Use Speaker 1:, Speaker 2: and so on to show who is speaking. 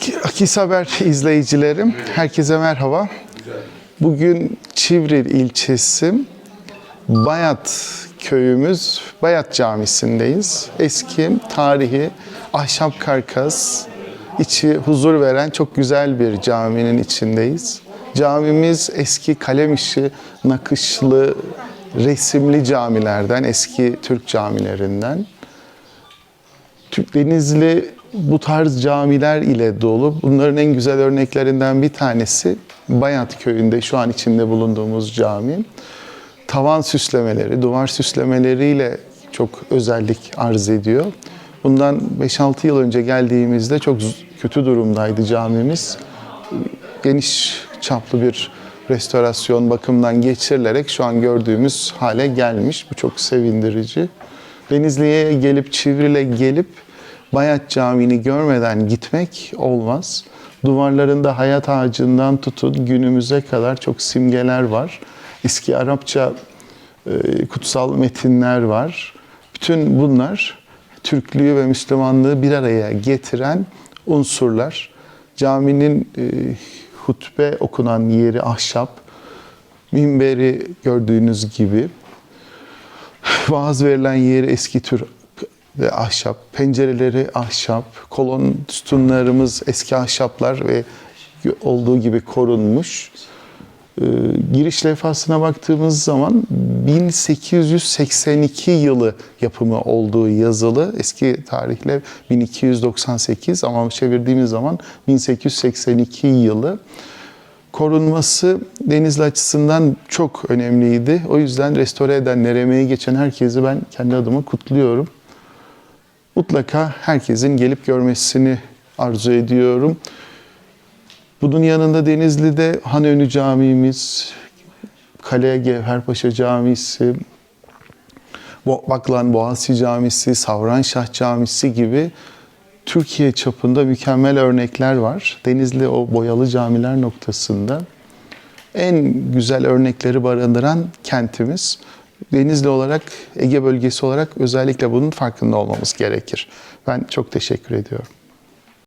Speaker 1: Ak- Akis Haber izleyicilerim, herkese merhaba. Bugün Çivril ilçesi Bayat köyümüz Bayat Camisi'ndeyiz. Eski, tarihi, ahşap karkas, içi huzur veren çok güzel bir caminin içindeyiz. Camimiz eski kalem işi, nakışlı, resimli camilerden, eski Türk camilerinden. Türk Denizli bu tarz camiler ile dolu. Bunların en güzel örneklerinden bir tanesi Bayat Köyü'nde şu an içinde bulunduğumuz cami. Tavan süslemeleri, duvar süslemeleriyle çok özellik arz ediyor. Bundan 5-6 yıl önce geldiğimizde çok kötü durumdaydı camimiz. Geniş çaplı bir restorasyon bakımdan geçirilerek şu an gördüğümüz hale gelmiş. Bu çok sevindirici. Denizli'ye gelip Çivril'e gelip Bayat Camii'ni görmeden gitmek olmaz. Duvarlarında hayat ağacından tutun günümüze kadar çok simgeler var. Eski Arapça e, kutsal metinler var. Bütün bunlar Türklüğü ve Müslümanlığı bir araya getiren unsurlar. Caminin e, hutbe okunan yeri ahşap, minberi gördüğünüz gibi Vaaz verilen yeri eski tür ve ahşap, pencereleri ahşap, kolon sütunlarımız eski ahşaplar ve olduğu gibi korunmuş. Ee, giriş levhasına baktığımız zaman 1882 yılı yapımı olduğu yazılı. Eski tarihle 1298 ama çevirdiğimiz zaman 1882 yılı korunması Denizli açısından çok önemliydi. O yüzden restore edenler, emeği geçen herkesi ben kendi adıma kutluyorum. Mutlaka herkesin gelip görmesini arzu ediyorum. Bunun yanında Denizli'de Hanönü Camimiz, Kale Gevherpaşa Camisi, Baklan Boğaziçi Camisi, Savranşah Camisi gibi Türkiye çapında mükemmel örnekler var. Denizli o boyalı camiler noktasında en güzel örnekleri barındıran kentimiz. Denizli olarak, Ege bölgesi olarak özellikle bunun farkında olmamız gerekir. Ben çok teşekkür ediyorum.